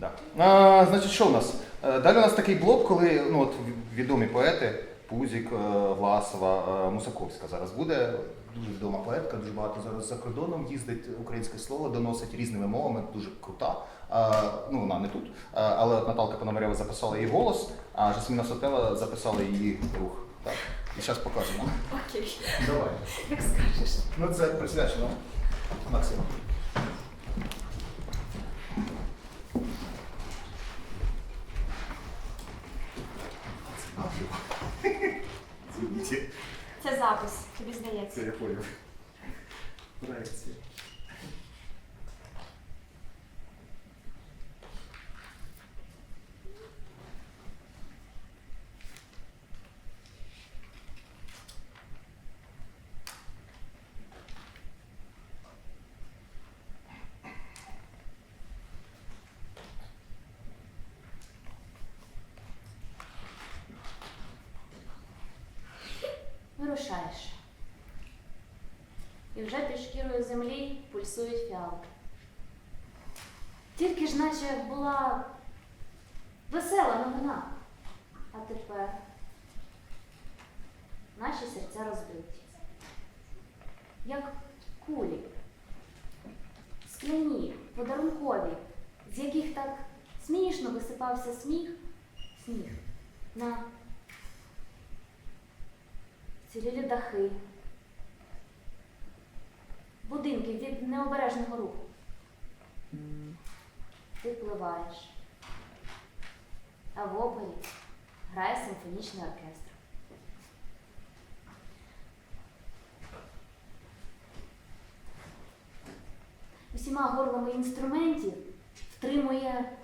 Да. А, значить, що у нас? Е, Далі у нас такий блок, коли ну, от відомі поети Пузік, е, Власова, е, Мусаковська зараз буде. Дуже відома поетка, дуже багато зараз за кордоном їздить українське слово, доносить різними мовами, дуже крута. А, ну, вона не тут. А, але от Наталка Пономарєва записала її голос, а Жасміна Сотела записала її рух. Так. І зараз покажемо. Окей, Давай. як скажеш. Ну це присвячено Максиму. Извините, Це запис, тобі здається. це я поняв. Проекція. І вже під шкірою землі пульсують фіалки. Тільки ж наче була весела новина. А тепер наші серця розбиті. Як кулі, скляні, подарункові, з яких так смішно висипався сміх, сміх на цілілі дахи, будинки від необережного руху. Ти пливаєш, а в опері грає симфонічний оркестр. Усіма горлами інструментів втримує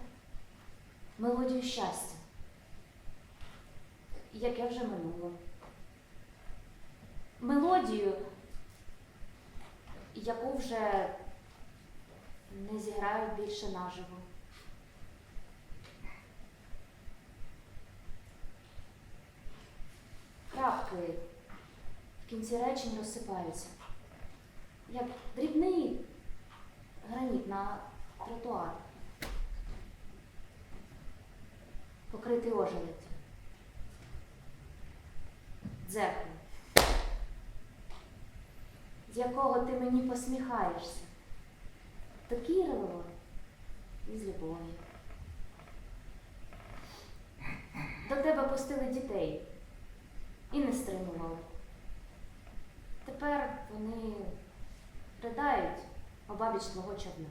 мелодію щастя, яке вже минуло мелодію, яку вже не зіграють більше наживо. Крапки в кінці речень розсипаються, як дрібний граніт на тротуар, покритий ожеледь. Дзеркало з якого ти мені посміхаєшся. Такий ревело і з любов'ю. До тебе пустили дітей і не стримували. Тепер вони придають обабіч твого човна.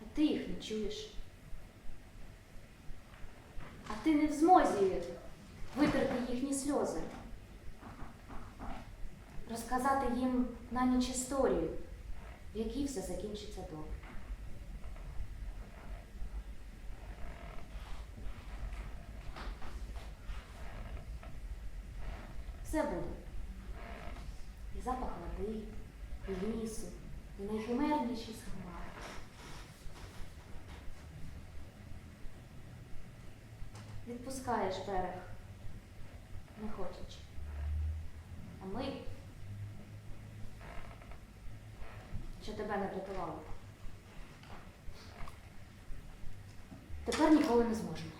А ти їх не чуєш. А ти не в змозі витерти їхні сльози розказати їм на ніч історію, в якій все закінчиться добре. Все буде. І запах води, і лісу, і найхимерніші з хмар. Відпускаєш берег, не хочучи. А ми що тебе не врятувало. Тепер ніколи не зможемо.